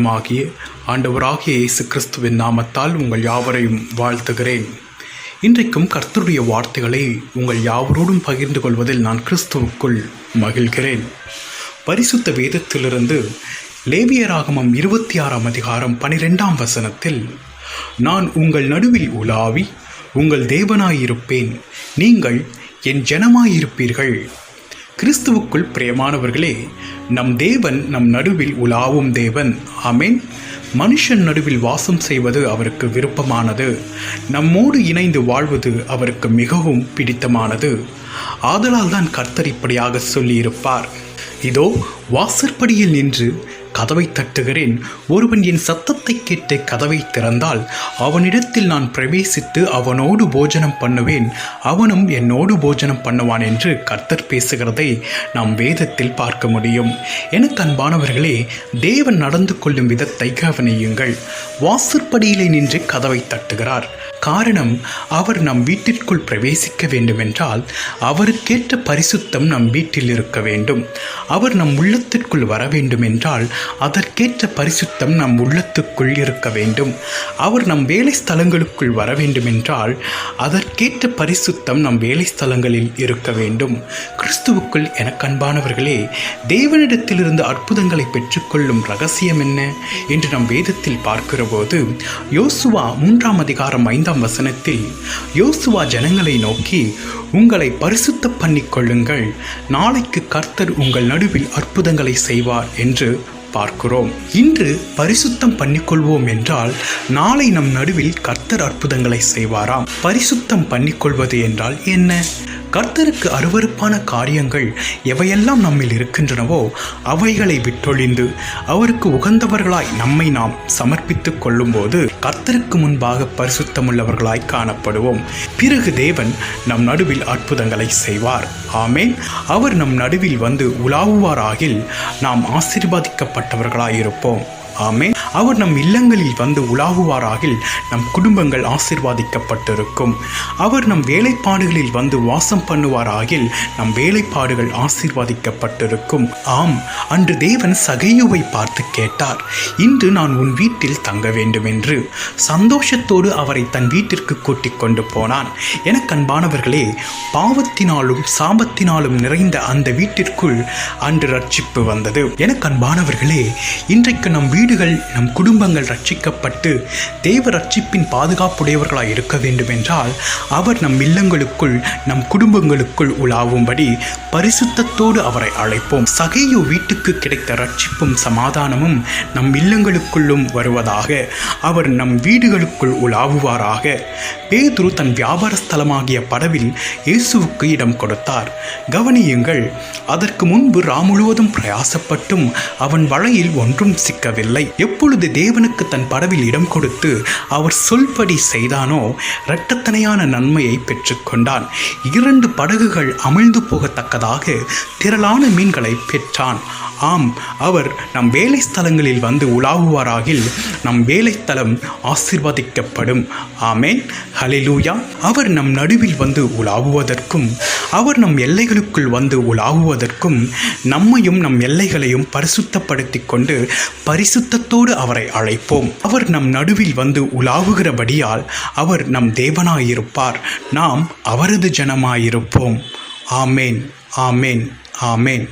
ஆகிய ஆண்டவராகிய இயேசு கிறிஸ்துவின் நாமத்தால் உங்கள் யாவரையும் வாழ்த்துகிறேன். இன்றைக்கும் கர்த்தருடைய வார்த்தைகளை உங்கள் யாவரோடும் பகிர்ந்து கொள்வதில் நான் கிறிஸ்துவுக்குள் மகிழ்கிறேன். பரிசுத்த வேதத்திலிருந்து லேவியராகமம் இருபத்தி ஆறாம் அதிகாரம் பனிரெண்டாம் வசனத்தில் நான் உங்கள் நடுவில் உலாவி உங்கள் தேவனாயிருப்பேன். நீங்கள் என் ஜனமாயிருப்பீர்கள். கிறிஸ்துவுக்குள் பிரியமானவர்களே நம் தேவன் நம் நடுவில் உலாவும் தேவன். அமேன் மனுஷன் நடுவில் வாசம் செய்வது அவருக்கு விருப்பமானது. நம்மோடு இணைந்து வாழ்வது அவருக்கு மிகவும் பிடித்தமானது. ஆதலால் தான் கர்த்தர் இப்படியாக சொல்லியிருப்பார். இதோ வாசற்படியில் நின்று கதவை தட்டுகிறேன். ஒருவன் என் சத்தத்தை கேட்டு கதவை திறந்தால் அவனிடத்தில் நான் பிரவேசித்து அவனோடு போஜனம் பண்ணுவேன். அவனும் என்னோடு போஜனம் பண்ணுவான் என்று கர்த்தர் பேசுகிறதை நாம் வேதத்தில் பார்க்க முடியும். எனக்கு அன்பானவர்களே தேவன் நடந்து கொள்ளும் விதத்தை கவனியுங்கள். வாசற்படியிலே நின்று கதவை தட்டுகிறார். காரணம் அவர் நம் வீட்டிற்குள் பிரவேசிக்க வேண்டுமென்றால் அவருக்கேற்ற பரிசுத்தம் நம் வீட்டில் இருக்க வேண்டும். அவர் நம் உள்ளத்திற்குள் வர வேண்டுமென்றால் அதற்கேற்ற பரிசுத்தம் நம் உள்ளத்துக்குள் இருக்க வேண்டும். அவர் நம் வேலை ஸ்தலங்களுக்குள் வர வேண்டுமென்றால் அதற்கேற்ற பரிசுத்தம் நம் வேலை ஸ்தலங்களில் இருக்க வேண்டும். கிறிஸ்துவுக்குள் எனக்கு அன்பானவர்களே தேவனிடத்திலிருந்து அற்புதங்களை பெற்றுக்கொள்ளும் ரகசியம் என்ன? என்று நம் வேதத்தில் பார்க்கிற போது யோசுவா மூன்றாம் அதிகாரம் ஐந்தாம் வசனத்தில் யோசுவா ஜனங்களை நோக்கி உங்களை பரிசுத்த பண்ணிக்கொள்ளுங்கள். நாளைக்கு கர்த்தர் உங்கள் நடுவில் அற்புதங்களை செய்வார் என்று பார்க்கிறோம். இன்று பரிசுத்தம் பண்ணிக்கொள்வோம் என்றால் நாளை நம் நடுவில் கர்த்தர் அற்புதங்களை செய்வாராம். பரிசுத்தம் பண்ணிக்கொள்வது என்றால் என்ன? கர்த்தருக்கு அருவருப்பான காரியங்கள் எவையெல்லாம் நம்மில் இருக்கின்றனவோ அவைகளை விட்டொழிந்து அவருக்கு உகந்தவர்களாய் நம்மை நாம் சமர்ப்பித்துக் கொள்ளும்போது கர்த்தருக்கு முன்பாக பரிசுத்தமுள்ளவர்களாய் காணப்படுவோம். பிறகு தேவன் நம் நடுவில் அற்புதங்களை செய்வார். ஆமேன். அவர் நம் நடுவில் வந்து உலாவுவாராகில் நாம் ஆசீர்வாதிக்கப்பட்டவர்களாயிருப்போம். ஆமே அவர் நம் இல்லங்களில் வந்து உலாவுவாராகில் நம் குடும்பங்கள் ஆசிர்வாதிக்கப்பட்டிருக்கும். அவர் நம் வேலைப்பாடுகளில் வந்து வாசம் பண்ணுவாராகில் நம் வேலைப்பாடுகள் ஆசிர்வாதிக்கப்பட்டிருக்கும். ஆம் அன்று தேவன் சகையுவை பார்த்து கேட்டார் இன்று நான் உன் வீட்டில் தங்க வேண்டும் என்று சந்தோஷத்தோடு அவரை தன் வீட்டிற்கு கூட்டிக் கொண்டு போனான். என கண்பானவர்களே பாவத்தினாலும் சாபத்தினாலும் நிறைந்த அந்த வீட்டிற்குள் அன்று ரட்சிப்பு வந்தது. எனக்கு அன்பானவர்களே இன்றைக்கு நம் வீடுகள் நம் குடும்பங்கள் ரட்சிக்கப்பட்டு தேவ ரட்சிப்பின் பாதுகாப்புடையவர்களாய் இருக்க வேண்டும் என்றால் அவர் நம் இல்லங்களுக்குள் நம் குடும்பங்களுக்குள் உலாவும்படி பரிசுத்தத்தோடு அவரை அழைப்போம். சகையோ வீட்டுக்கு கிடைத்த ரட்சிப்பும் சமாதானமும் நம் இல்லங்களுக்குள்ளும் வருவதாக அவர் நம் வீடுகளுக்குள் உலாவுவாராக. பேதுரு தன் வியாபார ஸ்தலமாகிய படவில் இயேசுவுக்கு இடம் கொடுத்தார். கவனியுங்கள் அதற்கு முன்பு ரா முழுவதும் பிரயாசப்பட்டும் அவன் வலையில் ஒன்றும் சிக்கவில்லை. எப்பொழுது தேவனுக்கு தன் படவில் இடம் கொடுத்து அவர் சொல்படி செய்தானோ இரட்டத்தனையான நன்மையை பெற்றுக்கொண்டான். இரண்டு படகுகள் அமிழ்ந்து போகத்தக்கதாக திரளான மீன்களை பெற்றான். ஆம் அவர் நம் வேலை ஸ்தலங்களில் வந்து உலாவுவாராகில் நம் வேலைத்தலம் ஆசிர்வதிக்கப்படும். ஆமேன். ஹலிலூயா அவர் நம் நடுவில் வந்து உலாவுவதற்கும் அவர் நம் எல்லைகளுக்குள் வந்து உலாவுவதற்கும் நம்மையும் நம் எல்லைகளையும் பரிசுத்தப்படுத்தி கொண்டு பரிசுத்தத்தோடு அவரை அழைப்போம். அவர் நம் நடுவில் வந்து உலாவுகிறபடியால் அவர் நம் தேவனாயிருப்பார். நாம் அவரது ஜனமாயிருப்போம். ஆமேன் ஆமேன் ஆமேன்.